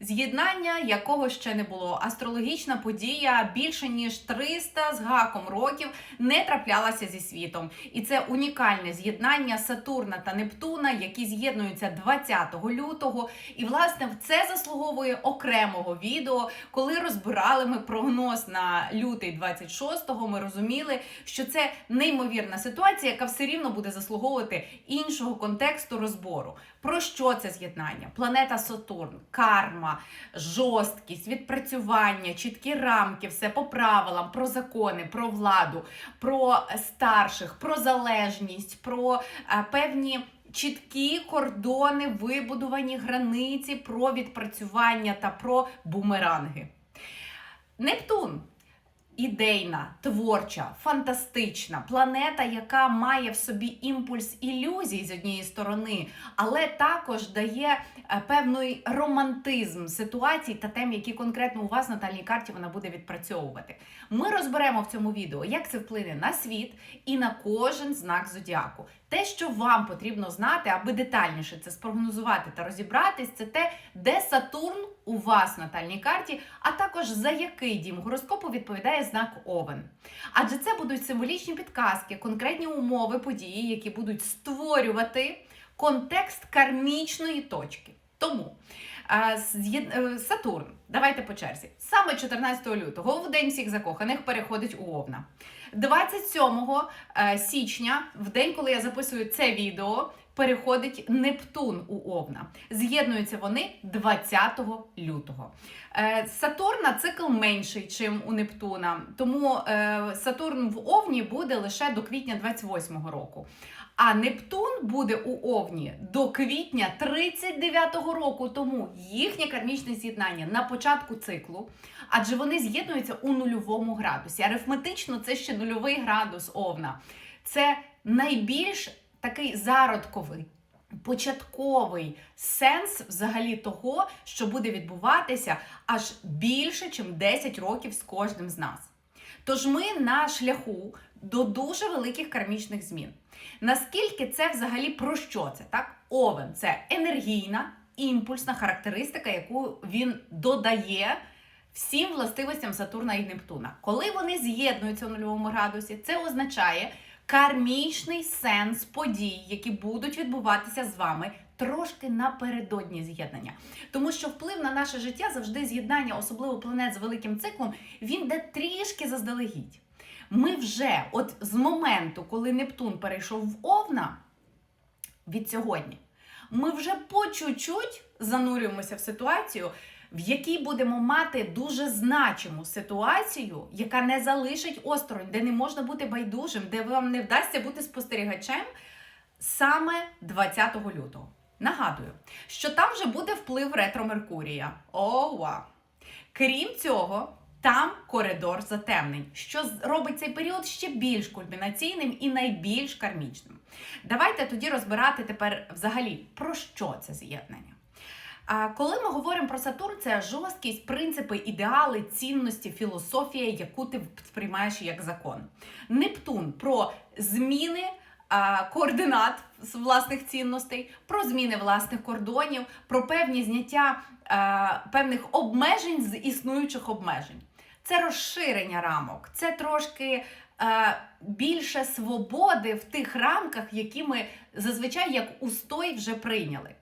З'єднання, якого ще не було. Астрологічна подія більше ніж 300 з гаком років не траплялася зі світом. І це унікальне з'єднання Сатурна та Нептуна, які з'єднуються 20 лютого. І власне це заслуговує окремого відео. Коли розбирали ми прогноз на лютий 26-го, ми розуміли, що це неймовірна ситуація, яка все рівно буде заслуговувати іншого контексту розбору. Про що це з'єднання? Планета Сатурн, карма, жорсткість, відпрацювання, чіткі рамки, все по правилам, про закони, про владу, про старших, про залежність, про е, певні. Чіткі кордони, вибудовані границі, про відпрацювання та про бумеранги. Нептун ідейна, творча, фантастична планета, яка має в собі імпульс ілюзій з однієї сторони, але також дає е, певний романтизм ситуацій та тем, які конкретно у вас на тальній карті вона буде відпрацьовувати. Ми розберемо в цьому відео, як це вплине на світ і на кожен знак зодіаку. Те, що вам потрібно знати, аби детальніше це спрогнозувати та розібратись, це те, де Сатурн у вас на натальній карті, а також за який дім гороскопу відповідає знак Овен. Адже це будуть символічні підказки, конкретні умови, події, які будуть створювати контекст кармічної точки. Тому Сатурн, давайте по черзі. Саме 14 лютого, в день всіх закоханих, переходить у Овна. 27 е, січня, в день, коли я записую це відео, переходить Нептун у Овна. З'єднуються вони 20 лютого. Е, Сатурна цикл менший, чим у Нептуна, тому е, Сатурн в Овні буде лише до квітня 28-го року. А Нептун буде у Овні до квітня 39-го року. Тому їхнє кармічне з'єднання на початку циклу, адже вони з'єднуються у нульовому градусі. Арифметично це ще нульовий градус Овна. Це найбільш такий зародковий. Початковий сенс взагалі того, що буде відбуватися аж більше, ніж 10 років з кожним з нас. Тож ми на шляху до дуже великих кармічних змін. Наскільки це взагалі про що це? Так, овен це енергійна, імпульсна характеристика, яку він додає всім властивостям Сатурна і Нептуна. Коли вони з'єднуються у нульовому градусі, це означає кармічний сенс подій, які будуть відбуватися з вами. Трошки напередодні з'єднання, тому що вплив на наше життя завжди з'єднання, особливо планет з великим циклом, він йде трішки заздалегідь. Ми вже, от з моменту, коли Нептун перейшов в Овна від сьогодні, ми вже по чуть-чуть занурюємося в ситуацію, в якій будемо мати дуже значиму ситуацію, яка не залишить осторонь, де не можна бути байдужим, де вам не вдасться бути спостерігачем саме 20 лютого. Нагадую, що там вже буде вплив ретро Меркурія. О, вау! Крім цього, там коридор затемнень, що робить цей період ще більш кульмінаційним і найбільш кармічним. Давайте тоді розбирати тепер взагалі про що це з'єднання. Коли ми говоримо про Сатурн, це жорсткість, принципи, ідеали, цінності, філософія, яку ти сприймаєш як закон. Нептун про зміни координат власних цінностей, про зміни власних кордонів, про певні зняття певних обмежень з існуючих обмежень. Це розширення рамок, це трошки більше свободи в тих рамках, які ми зазвичай як устой вже прийняли.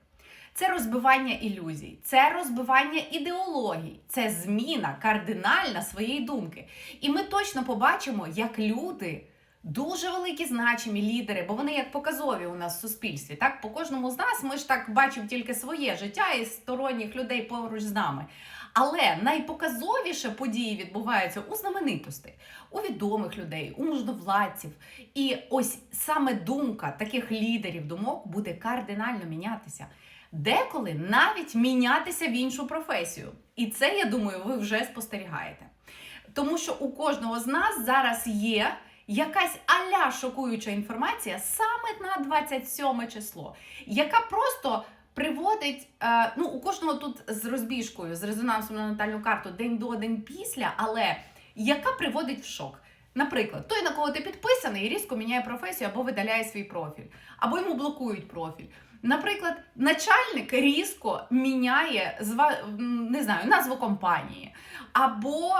Це розбивання ілюзій, це розбивання ідеологій, це зміна кардинальна своєї думки. І ми точно побачимо, як люди. Дуже великі значимі лідери, бо вони як показові у нас в суспільстві. Так, по кожному з нас ми ж так бачимо тільки своє життя і сторонніх людей поруч з нами. Але найпоказовіше події відбуваються у знаменитостей, у відомих людей, у можновладців. І ось саме думка таких лідерів думок буде кардинально мінятися. Деколи навіть мінятися в іншу професію. І це, я думаю, ви вже спостерігаєте. Тому що у кожного з нас зараз є якась аля шокуюча інформація саме на 27 число, яка просто приводить. Е, ну, у кожного тут з розбіжкою, з резонансом на натальну карту день до день після, але яка приводить в шок. Наприклад, той, на кого ти підписаний, різко міняє професію або видаляє свій профіль, або йому блокують профіль. Наприклад, начальник різко міняє не знаю, назву компанії, або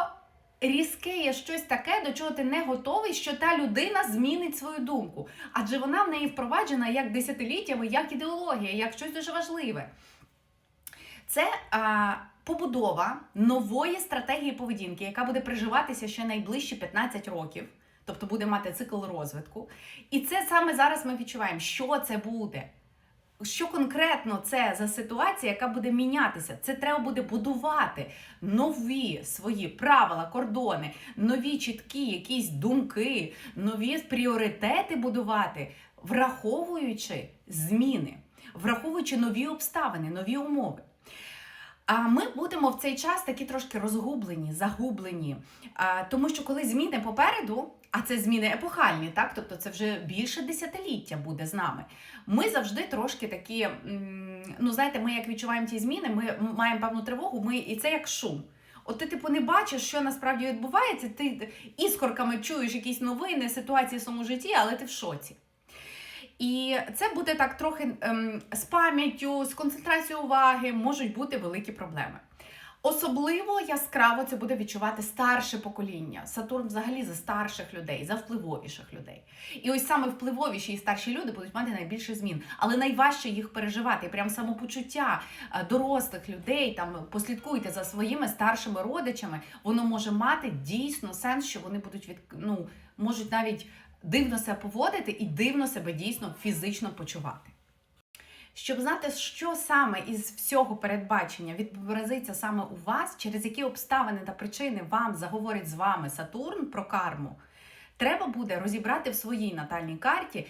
різке є щось таке, до чого ти не готовий, що та людина змінить свою думку. Адже вона в неї впроваджена як десятиліттями, як ідеологія, як щось дуже важливе. Це а, побудова нової стратегії поведінки, яка буде приживатися ще найближчі 15 років, тобто буде мати цикл розвитку. І це саме зараз ми відчуваємо, що це буде. Що конкретно це за ситуація, яка буде мінятися? Це треба буде будувати нові свої правила, кордони, нові чіткі якісь думки, нові пріоритети будувати, враховуючи зміни, враховуючи нові обставини, нові умови. А ми будемо в цей час такі трошки розгублені, загублені. Тому що коли зміни попереду, а це зміни епохальні, так тобто це вже більше десятиліття буде з нами. Ми завжди трошки такі, ну знаєте, ми як відчуваємо ті зміни, ми маємо певну тривогу, ми і це як шум. От ти, типу, не бачиш, що насправді відбувається, ти іскорками чуєш якісь новини, ситуації в своєму житті, але ти в шоці. І це буде так трохи ем, з пам'яттю, з концентрацією уваги можуть бути великі проблеми. Особливо яскраво це буде відчувати старше покоління. Сатурн взагалі за старших людей, за впливовіших людей. І ось саме впливовіші і старші люди будуть мати найбільше змін, але найважче їх переживати. І прям самопочуття е, дорослих людей. Там послідкуйте за своїми старшими родичами. Воно може мати дійсно сенс, що вони будуть від ну можуть навіть дивно себе поводити і дивно себе дійсно фізично почувати. Щоб знати, що саме із всього передбачення відобразиться саме у вас, через які обставини та причини вам заговорить з вами Сатурн про карму, треба буде розібрати в своїй натальній карті,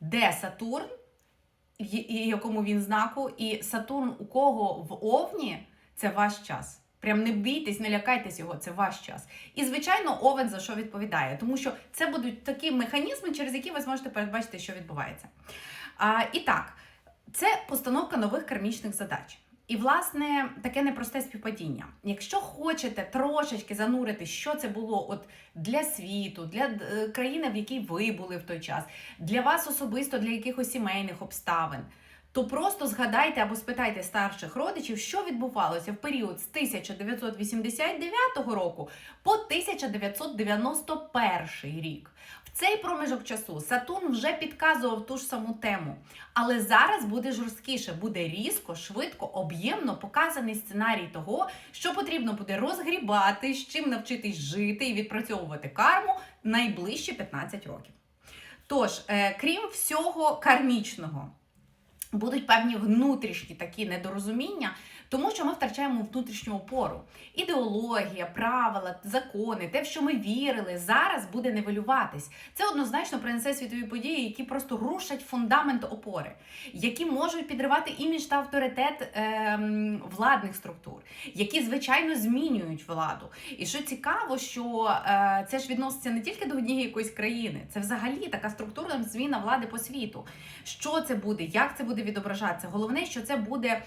де Сатурн, і якому він знаку, і Сатурн у кого в Овні це ваш час. Прям не бійтесь, не лякайтесь його, це ваш час. І, звичайно, овен за що відповідає, тому що це будуть такі механізми, через які ви зможете передбачити, що відбувається. А, І так, це постановка нових кармічних задач. І, власне, таке непросте співпадіння. Якщо хочете трошечки занурити, що це було от для світу, для е, країни, в якій ви були в той час, для вас особисто, для якихось сімейних обставин, то просто згадайте або спитайте старших родичів, що відбувалося в період з 1989 року по 1991 рік. Цей проміжок часу Сатурн вже підказував ту ж саму тему, але зараз буде жорсткіше, буде різко, швидко, об'ємно показаний сценарій того, що потрібно буде розгрібати, з чим навчитись жити і відпрацьовувати карму найближчі 15 років. Тож, е, крім всього кармічного, будуть певні внутрішні такі недорозуміння, тому що ми втрачаємо внутрішню опору. Ідеологія, правила, закони, те, в що ми вірили, зараз буде нивелюватись. Це однозначно принесе світові події, які просто рушать фундамент опори, які можуть підривати імідж та авторитет ем, владних структур, які звичайно змінюють владу. І що цікаво, що е, це ж відноситься не тільки до однієї якоїсь країни, це взагалі така структурна зміна влади по світу. Що це буде, як це буде відображатися? Головне, що це буде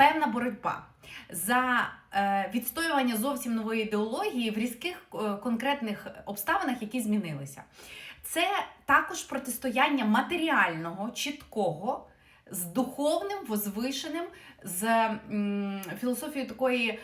певна боротьба за е, відстоювання зовсім нової ідеології в різких е, конкретних обставинах, які змінилися. Це також протистояння матеріального, чіткого. З духовним, возвишеним, з філософією такої е,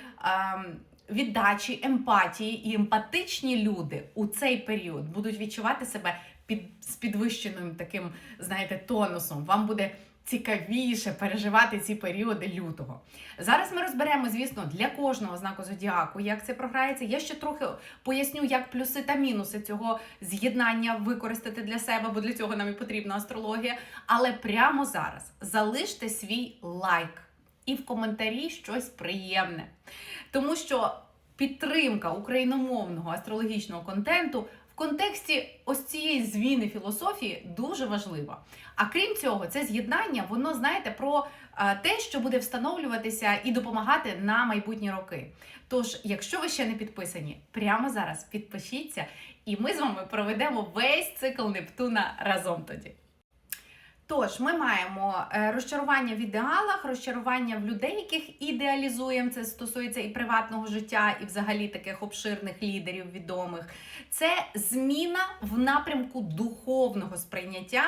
віддачі, емпатії, і емпатичні люди у цей період будуть відчувати себе під з підвищеним таким, знаєте, тонусом. Вам буде цікавіше переживати ці періоди лютого. Зараз ми розберемо, звісно, для кожного знаку зодіаку, як це програється. Я ще трохи поясню, як плюси та мінуси цього з'єднання використати для себе, бо для цього нам і потрібна астрологія. Але прямо зараз залиште свій лайк і в коментарі щось приємне. Тому що підтримка україномовного астрологічного контенту контексті ось цієї зміни філософії дуже важлива. А крім цього, це з'єднання, воно знаєте про е, те, що буде встановлюватися і допомагати на майбутні роки. Тож, якщо ви ще не підписані, прямо зараз підпишіться, і ми з вами проведемо весь цикл Нептуна разом тоді. Тож ми маємо е, розчарування в ідеалах, розчарування в людей, яких ідеалізуємо. Це стосується і приватного життя, і взагалі таких обширних лідерів відомих. Це зміна в напрямку духовного сприйняття.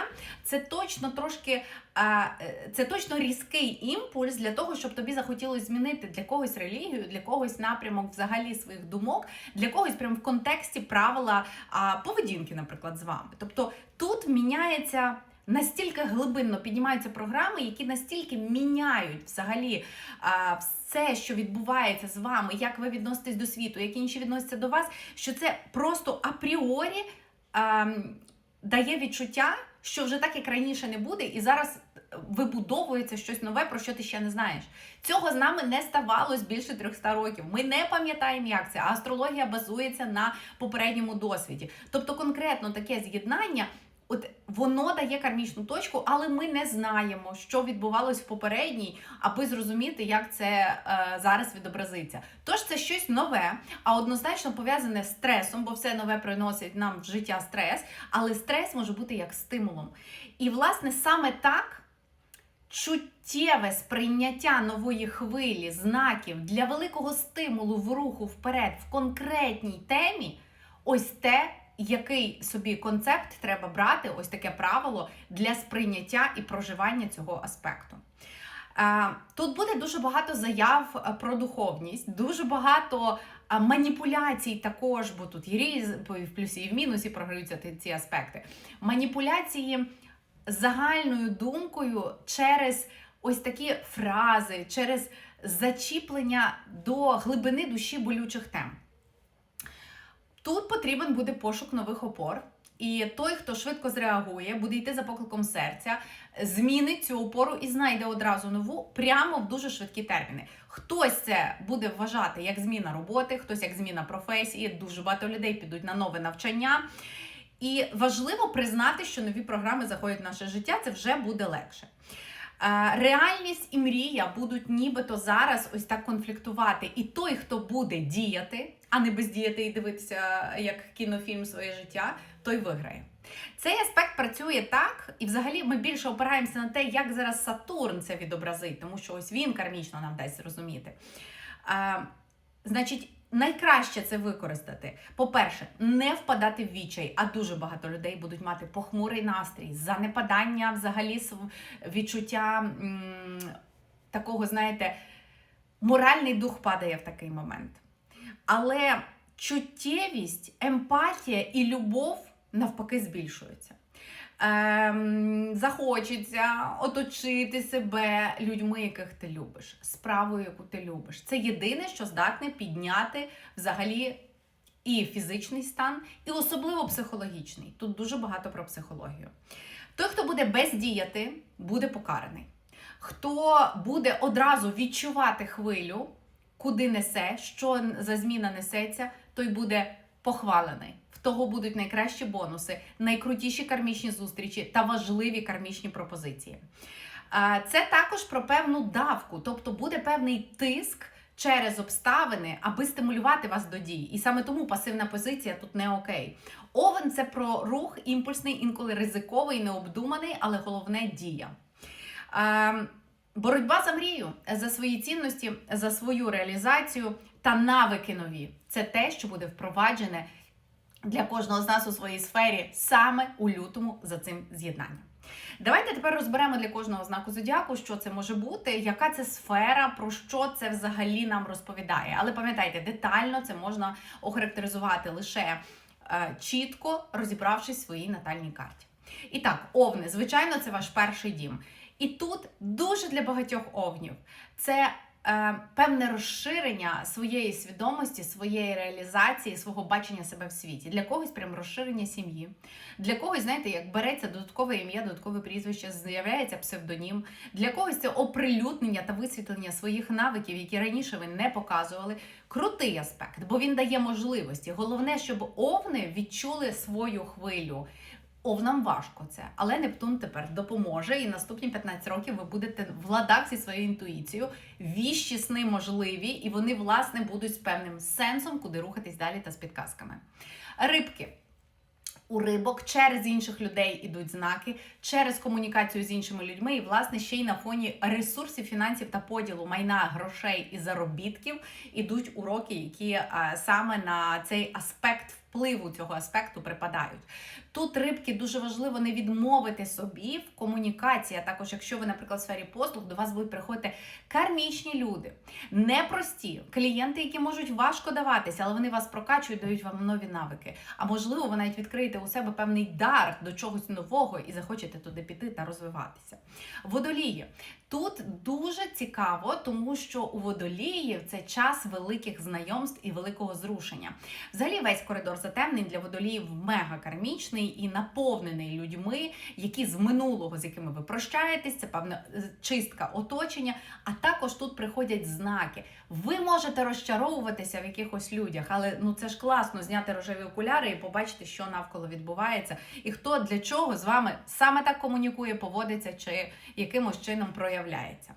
Це точно трошки е, це точно різкий імпульс для того, щоб тобі захотілося змінити для когось релігію, для когось напрямок взагалі своїх думок, для когось прямо в контексті правила поведінки, наприклад, з вами. Тобто тут міняється. Настільки глибинно піднімаються програми, які настільки міняють взагалі а, все, що відбувається з вами, як ви відноситесь до світу, як інші відносяться до вас, що це просто апріорі а, дає відчуття, що вже так як раніше не буде, і зараз вибудовується щось нове, про що ти ще не знаєш. Цього з нами не ставалось більше 300 років. Ми не пам'ятаємо, як це. А астрологія базується на попередньому досвіді. Тобто, конкретно таке з'єднання. От воно дає кармічну точку, але ми не знаємо, що відбувалось в попередній, аби зрозуміти, як це е, зараз відобразиться. Тож це щось нове, а однозначно пов'язане з стресом, бо все нове приносить нам в життя стрес, але стрес може бути як стимулом. І, власне, саме так чуттєве сприйняття нової хвилі, знаків для великого стимулу в руху вперед в конкретній темі, ось те який собі концепт треба брати, ось таке правило для сприйняття і проживання цього аспекту. Тут буде дуже багато заяв е, про духовність, дуже багато е, маніпуляцій також, бо тут в плюсі і в мінусі програються ці аспекти. Маніпуляції загальною думкою через ось такі фрази, через зачіплення до глибини душі болючих тем. Тут потрібен буде пошук нових опор. І той, хто швидко зреагує, буде йти за покликом серця, змінить цю опору і знайде одразу нову прямо в дуже швидкі терміни. Хтось це буде вважати як зміна роботи, хтось як зміна професії. Дуже багато людей підуть на нове навчання. І важливо признати, що нові програми заходять в наше життя, це вже буде легше. Реальність і мрія будуть нібито зараз ось так конфліктувати. І той, хто буде діяти, а не бездіяти і дивитися як кінофільм своє життя, той виграє. Цей аспект працює так, і взагалі ми більше опираємося на те, як зараз Сатурн це відобразить, тому що ось він кармічно нам дасть зрозуміти. А, Значить, найкраще це використати. По-перше, не впадати в відчай, а дуже багато людей будуть мати похмурий настрій, занепадання, взагалі відчуття такого, знаєте, моральний дух падає в такий момент. Але чуттєвість, емпатія і любов навпаки збільшуються. Ем, Захочеться оточити себе людьми, яких ти любиш, справою, яку ти любиш. Це єдине, що здатне підняти взагалі і фізичний стан, і особливо психологічний. Тут дуже багато про психологію. Той, хто буде бездіяти, буде покараний. Хто буде одразу відчувати хвилю, куди несе, що за зміна несеться, той буде похвалений. Того будуть найкращі бонуси, найкрутіші кармічні зустрічі та важливі кармічні пропозиції. Це також про певну давку, тобто буде певний тиск. Через обставини, аби стимулювати вас до дій. І саме тому пасивна позиція тут не окей. Овен це про рух, імпульсний, інколи ризиковий, необдуманий, але головне дія. Боротьба за мрію, за свої цінності, за свою реалізацію та навики нові це те, що буде впроваджене для кожного з нас у своїй сфері саме у лютому за цим з'єднанням. Давайте тепер розберемо для кожного знаку зодіаку, що це може бути, яка це сфера, про що це взагалі нам розповідає. Але пам'ятайте, детально це можна охарактеризувати лише е, чітко розібравшись в своїй натальній карті. І так, овни, звичайно, це ваш перший дім. І тут дуже для багатьох овнів це певне розширення своєї свідомості, своєї реалізації, свого бачення себе в світі. Для когось прям розширення сім'ї. Для когось, знаєте, як береться додаткове ім'я, додаткове прізвище, з'являється псевдонім. Для когось це оприлюднення та висвітлення своїх навиків, які раніше ви не показували. Крутий аспект, бо він дає можливості. Головне, щоб овни відчули свою хвилю. Овнам важко це, але Нептун тепер допоможе, і наступні 15 років ви будете в ладах зі своєю інтуїцією. Віщі сни можливі, і вони, власне, будуть з певним сенсом, куди рухатись далі та з підказками. Рибки. У рибок через інших людей ідуть знаки, через комунікацію з іншими людьми, і власне ще й на фоні ресурсів, фінансів та поділу майна, грошей і заробітків ідуть уроки, які а, саме на цей аспект впливу цього аспекту припадають. Тут рибки дуже важливо не відмовити собі в комунікації. А також, якщо ви, наприклад, в сфері послуг, до вас будуть приходити кармічні люди, непрості клієнти, які можуть важко даватися, але вони вас прокачують, дають вам нові навики. А можливо, ви навіть відкриєте у себе певний дар до чогось нового і захочете туди піти та розвиватися. Водолії. Тут дуже цікаво, тому що у водоліїв це час великих знайомств і великого зрушення. Взагалі, весь коридор затемнень для водоліїв мега кармічний і наповнений людьми, які з минулого, з якими ви прощаєтесь, це певна е, чистка оточення. А також тут приходять знаки. Ви можете розчаровуватися в якихось людях, але ну це ж класно зняти рожеві окуляри і побачити, що навколо відбувається, і хто для чого з вами саме так комунікує, поводиться чи якимось чином проявляється.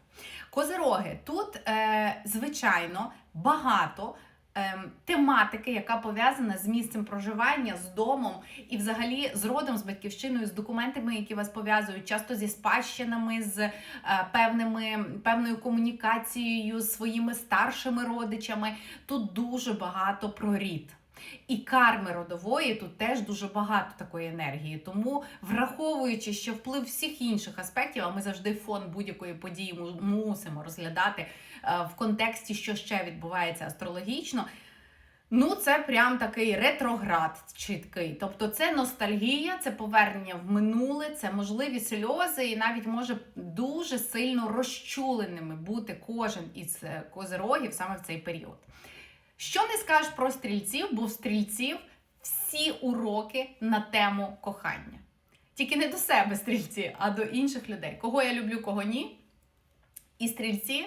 Козироги тут, е, звичайно, багато. Ем, Тематики, яка пов'язана з місцем проживання, з домом і, взагалі, з родом, з батьківщиною, з документами, які вас пов'язують, часто зі спадщинами, з е, певними певною комунікацією з своїми старшими родичами. Тут дуже багато про рід. І карми родової тут теж дуже багато такої енергії. Тому, враховуючи, що вплив всіх інших аспектів, а ми завжди фон будь-якої події мусимо розглядати е, в контексті, що ще відбувається астрологічно. Ну, це прям такий ретроград чіткий. Тобто це ностальгія, це повернення в минуле, це можливі сльози, і навіть може дуже сильно розчуленими бути кожен із е, козирогів саме в цей період. Що не скажеш про стрільців, бо в стрільців всі уроки на тему кохання. Тільки не до себе стрільці, а до інших людей. Кого я люблю, кого ні. І стрільці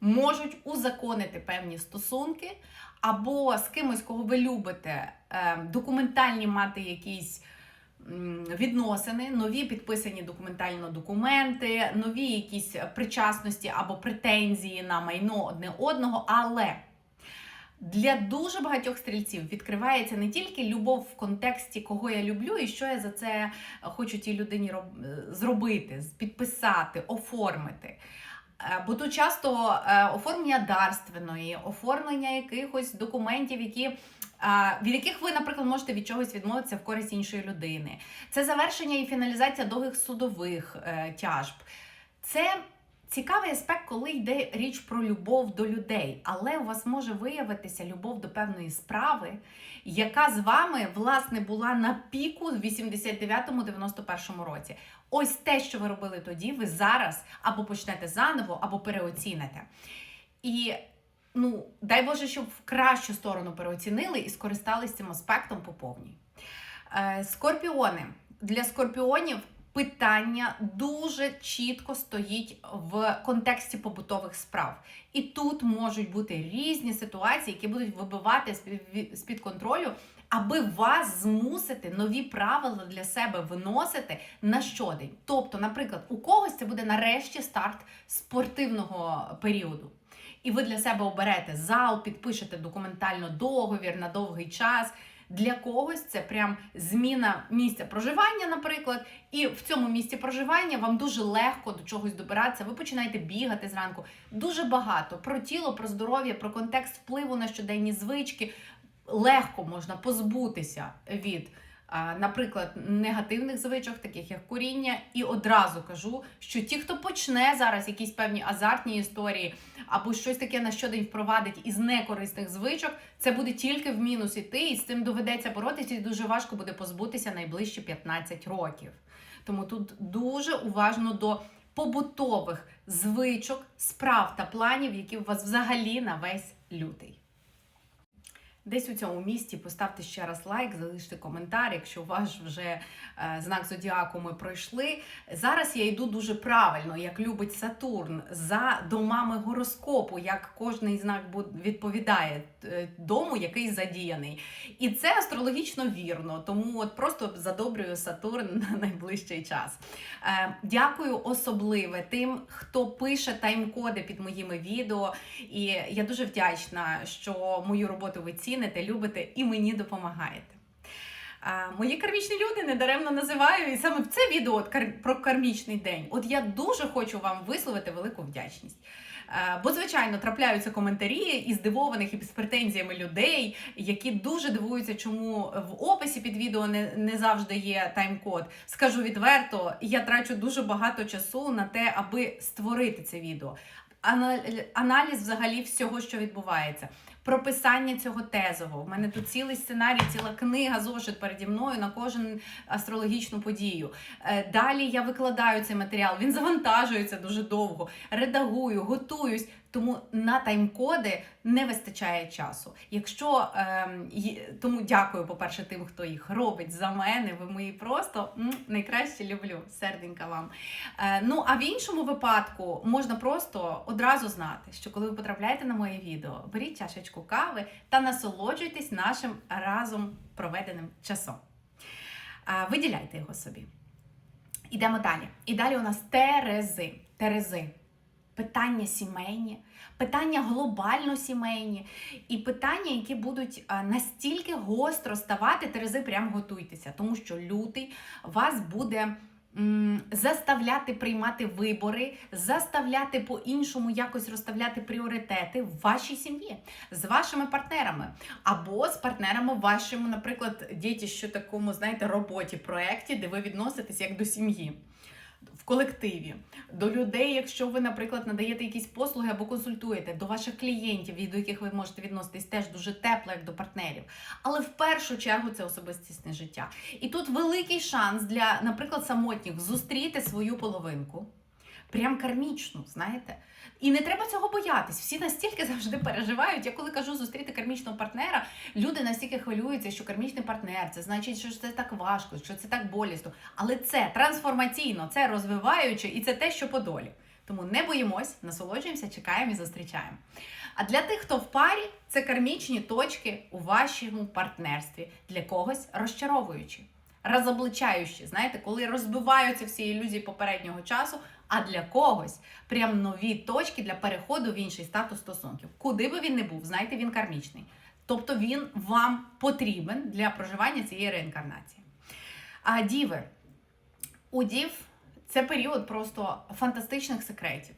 можуть узаконити певні стосунки, або з кимось, кого ви любите, е, документальні мати якісь відносини, нові підписані документально документи, нові якісь причасності або претензії на майно одне одного, але. Для дуже багатьох стрільців відкривається не тільки любов в контексті, кого я люблю, і що я за це хочу тій людині роб- е, зробити, підписати, оформити. Е, Бо тут часто е, оформлення дарственної, оформлення якихось документів, які, від яких ви, наприклад, можете від чогось відмовитися в користь іншої людини. Це завершення і фіналізація довгих судових тяжб. Це цікавий аспект, коли йде річ про любов до людей, але у вас може виявитися любов до певної справи, яка з вами власне була на піку в 89-91 році. Ось те, що ви робили тоді, ви зараз або почнете заново, або переоціните. І ну, дай Боже, щоб в кращу сторону переоцінили і скористались цим аспектом по повній. Е, Скорпіони. Для скорпіонів питання дуже чітко стоїть в контексті побутових справ. І тут можуть бути різні ситуації, які будуть вибивати з-під- контролю, аби вас змусити нові правила для себе виносити на щодень. Тобто, наприклад, у когось це буде нарешті старт спортивного періоду. І ви для себе оберете зал, підпишете документально договір на довгий час. Для когось це прям зміна місця проживання, наприклад, і в цьому місці проживання вам дуже легко до чогось добиратися. Ви починаєте бігати зранку. Дуже багато про тіло, про здоров'я, про контекст впливу на щоденні звички. Легко можна позбутися від, наприклад, негативних звичок, таких як куріння. І одразу кажу, що ті, хто почне зараз якісь певні азартні історії або щось таке на щодень впровадить із некорисних звичок, це буде тільки в мінус іти, і з цим доведеться боротися, і дуже важко буде позбутися найближчі 15 років. Тому тут дуже уважно до побутових звичок, справ та планів, які у вас взагалі на весь лютий. Десь у цьому місті. поставте ще раз лайк, залиште коментар, якщо ваш вже е, знак зодіаку ми пройшли. Зараз я йду дуже правильно, як любить Сатурн, за домами гороскопу, як кожний знак відповідає дому, який задіяний. І це астрологічно вірно, тому от просто задобрюю Сатурн на найближчий час. Е, Дякую особливе тим, хто пише тайм-коди під моїми відео. І я дуже вдячна, що мою роботу ви ціните, любите і мені допомагаєте. Мої кармічні люди недаремно називаю, і саме це відео про кармічний день. От я дуже хочу вам висловити велику вдячність. Бо, звичайно, трапляються коментарі із здивованих і з претензіями людей, які дуже дивуються, чому в описі під відео не, не завжди є тайм-код. Скажу відверто, я трачу дуже багато часу на те, аби створити це відео. Ана- Аналіз взагалі всього, що відбувається. Прописання цього тезового. У мене тут цілий сценарій, ціла книга зошит переді мною на кожен астрологічну подію. Е, Далі я викладаю цей матеріал, він завантажується дуже довго, редагую, готуюсь. Тому на тайм-коди не вистачає часу. Якщо є- тому дякую, по-перше, тим, хто їх робить за мене. Ви мої просто м, найкраще люблю. Серденька вам. Е, ну а в іншому випадку можна просто одразу знати, що коли ви потрапляєте на моє відео, беріть чашечку кави та насолоджуйтесь нашим разом проведеним часом. Е, виділяйте його собі. Ідемо далі. І далі у нас терези. Терези. Питання сімейні, питання глобально сімейні, і питання, які будуть настільки гостро ставати, Терези, прям готуйтеся, тому що лютий вас буде заставляти приймати вибори, заставляти по-іншому якось розставляти пріоритети в вашій сім'ї з вашими партнерами або з партнерами вашому, наприклад, діті, що такому, знаєте, роботі, проєкті, де ви відноситесь як до сім'ї. В колективі, до людей, якщо ви, наприклад, надаєте якісь послуги або консультуєте, до ваших клієнтів, від яких ви можете відноситись теж дуже тепло, як до партнерів. Але в першу чергу це особистісне життя. І тут великий шанс для, наприклад, самотніх зустріти свою половинку. Прям кармічну, знаєте. І не треба цього боятись. Всі настільки завжди переживають. Я коли кажу зустріти кармічного партнера, люди настільки хвилюються, що кармічний партнер це значить, що це так важко, що це так болісно. Але це трансформаційно, це розвиваюче і це те, що по долі. Тому не боїмось, насолоджуємося, чекаємо і зустрічаємо. А для тих, хто в парі, це кармічні точки у вашому партнерстві, для когось розчаровуючі, розобличаючі. Знаєте, коли розбиваються всі ілюзії попереднього часу, а для когось прям нові точки для переходу в інший статус стосунків. Куди би він не був, знаєте, він кармічний. Тобто він вам потрібен для проживання цієї реінкарнації. А діви, у дів це період просто фантастичних секретів.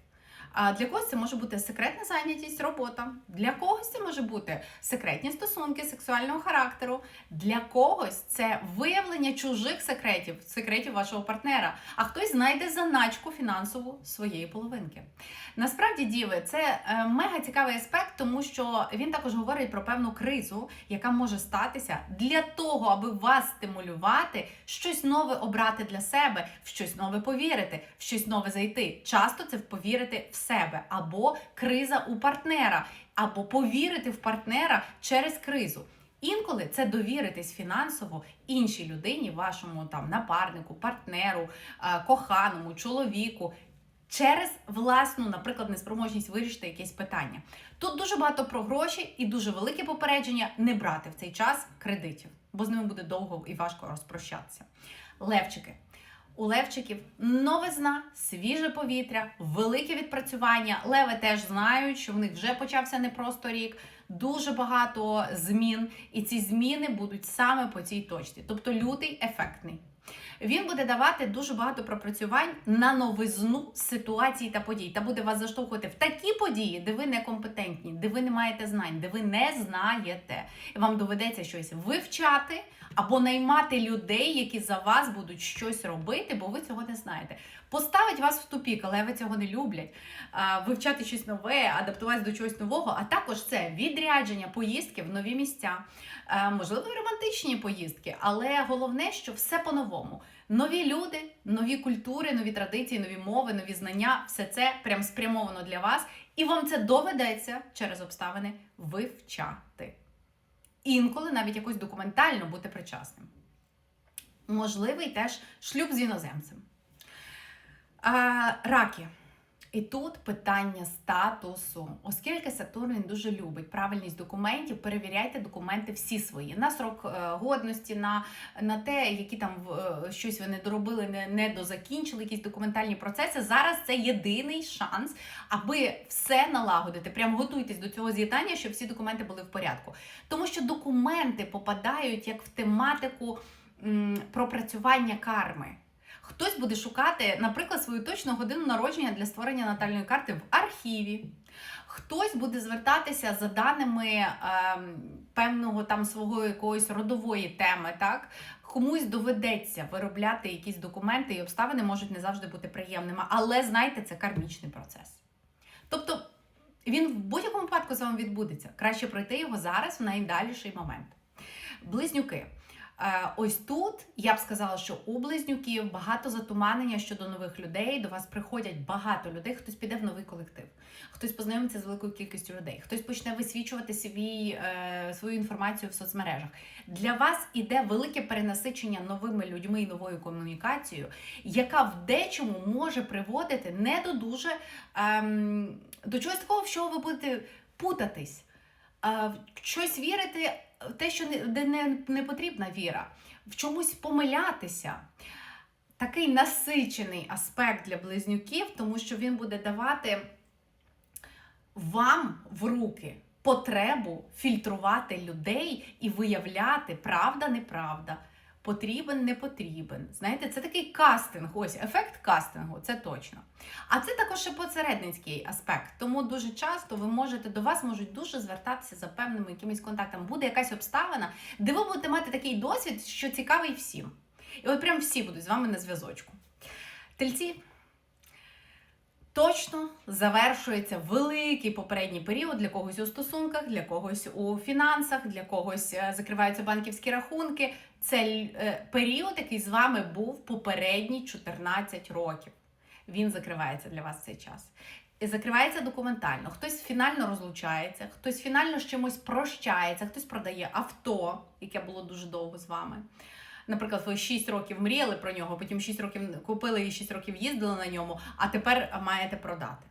А для когось це може бути секретна зайнятість, робота. Для когось це може бути секретні стосунки сексуального характеру. Для когось це виявлення чужих секретів, секретів вашого партнера. А хтось знайде заначку фінансову своєї половинки. Насправді, діви, це е, мега цікавий аспект, тому що він також говорить про певну кризу, яка може статися для того, аби вас стимулювати, щось нове обрати для себе, в щось нове повірити, в щось нове зайти. Часто це повірити в себе або криза у партнера, або повірити в партнера через кризу. Інколи це довіритись фінансово іншій людині, вашому там напарнику, партнеру, е, коханому, чоловіку. Через власну, наприклад, неспроможність вирішити якесь питання. Тут дуже багато про гроші і дуже велике попередження не брати в цей час кредитів, бо з ними буде довго і важко розпрощатися. Левчики. У левчиків новизна, свіже повітря, велике відпрацювання. Леви теж знають, що в них вже почався не просто рік, дуже багато змін, і ці зміни будуть саме по цій точці. Тобто лютий ефектний. Він буде давати дуже багато пропрацювань на новизну ситуацій та подій, та буде вас заштовхувати в такі події, де ви некомпетентні, де ви не маєте знань, де ви не знаєте. І вам доведеться щось вивчати або наймати людей, які за вас будуть щось робити, бо ви цього не знаєте. Поставить вас в тупік, але ви цього не люблять. Вивчати щось нове, адаптуватися до чогось нового, а також це відрядження, поїздки в нові місця, можливо, романтичні поїздки, але головне, що все по-новому. Нові люди, нові культури, нові традиції, нові мови, нові знання все це прям спрямовано для вас, і вам це доведеться через обставини вивчати. Інколи навіть якось документально бути причасним. Можливий теж шлюб з іноземцем. А, раки. І тут питання статусу. Оскільки Сатурн він дуже любить правильність документів, перевіряйте документи всі свої на срок е, годності, на, на те, які там е, щось ви не доробили, не, не дозакінчили, якісь документальні процеси. Зараз це єдиний шанс, аби все налагодити. Прямо готуйтесь до цього з'єднання, щоб всі документи були в порядку. Тому що документи попадають як в тематику м, пропрацювання карми. Хтось буде шукати, наприклад, свою точну годину народження для створення натальної карти в архіві. Хтось буде звертатися за даними ем, певного там свого якоїсь родової теми, так? Комусь доведеться виробляти якісь документи, і обставини можуть не завжди бути приємними, але знайте, це кармічний процес. Тобто він в будь-якому випадку з вами відбудеться. Краще пройти його зараз в найдаліший момент. Близнюки. Е, Ось тут я б сказала, що у близнюків багато затуманення щодо нових людей. До вас приходять багато людей. Хтось піде в новий колектив, хтось познайомиться з великою кількістю людей, хтось почне висвічувати свій, е, свою інформацію в соцмережах. Для вас іде велике перенасичення новими людьми і новою комунікацією, яка в дечому може приводити не до дуже ем, до чогось такого, в що ви будете путатись, е, щось вірити те, що не, не, не потрібна віра, в чомусь помилятися. Такий насичений аспект для близнюків, тому що він буде давати вам в руки потребу фільтрувати людей і виявляти правда, неправда, потрібен, не потрібен. Знаєте, це такий кастинг, ось ефект кастингу, це точно. А це також ще посередницький аспект. Тому дуже часто ви можете до вас можуть дуже звертатися за певними якимись контактами. Буде якась обставина, де ви будете мати такий досвід, що цікавий всім. І от прям всі будуть з вами на зв'язочку. Тельці. Точно завершується великий попередній період для когось у стосунках, для когось у фінансах, для когось е, закриваються банківські рахунки. Це е, період, який з вами був попередні 14 років. Він закривається для вас цей час. І закривається документально. Хтось фінально розлучається, хтось фінально з чимось прощається, хтось продає авто, яке було дуже довго з вами. Наприклад, ви 6 років мріяли про нього, потім 6 років купили і 6 років їздили на ньому, а тепер маєте продати.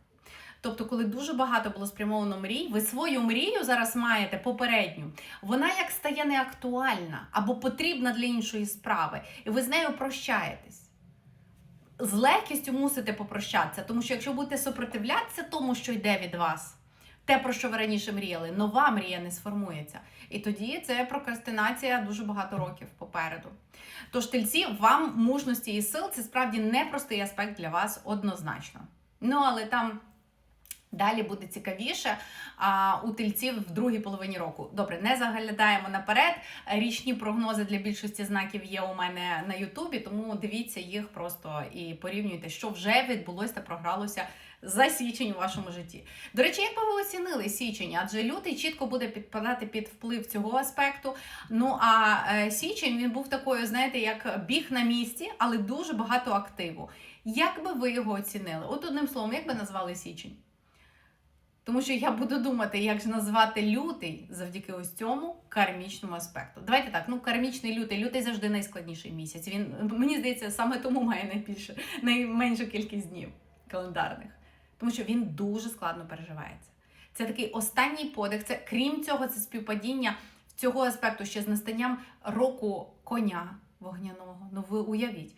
Тобто, коли дуже багато було спрямовано мрій, ви свою мрію зараз маєте попередню. Вона як стає неактуальна або потрібна для іншої справи, і ви з нею прощаєтесь. З легкістю мусите попрощатися, тому що якщо будете супротивлятися тому, що йде від вас, те, про що ви раніше мріяли, нова мрія не сформується. І тоді це прокрастинація дуже багато років попереду. Тож тельці, вам мужності і сил це справді непростий аспект для вас однозначно. Ну, але там. Далі буде цікавіше а, у тельців в другій половині року. Добре, не заглядаємо наперед. Річні прогнози для більшості знаків є у мене на Ютубі, тому дивіться їх просто і порівнюйте, що вже відбулося та програлося за січень у вашому житті. До речі, як би ви оцінили січень? Адже лютий чітко буде підпадати під вплив цього аспекту. Ну а е, січень він був такою, знаєте, як біг на місці, але дуже багато активу. Як би ви його оцінили? От одним словом, як би назвали січень? Тому що я буду думати, як ж назвати лютий завдяки ось цьому кармічному аспекту. Давайте так, ну кармічний лютий, лютий завжди найскладніший місяць. Він мені здається, саме тому має найбільше, найменшу кількість днів календарних, тому що він дуже складно переживається. Це такий останній подих. Це крім цього, це співпадіння цього аспекту ще з настанням року коня вогняного. Ну ви уявіть,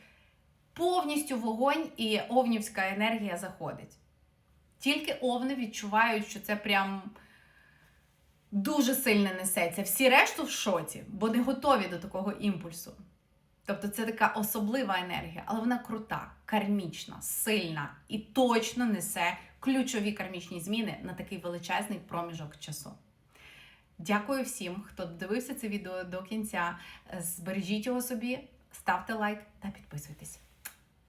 повністю вогонь і овнівська енергія заходить. Тільки овни відчувають, що це прям дуже сильно несеться. Всі решту в шоці, бо не готові до такого імпульсу. Тобто це така особлива енергія, але вона крута, кармічна, сильна і точно несе ключові кармічні зміни на такий величезний проміжок часу. Дякую всім, хто дивився це відео до кінця. Збережіть його собі, ставте лайк та підписуйтесь.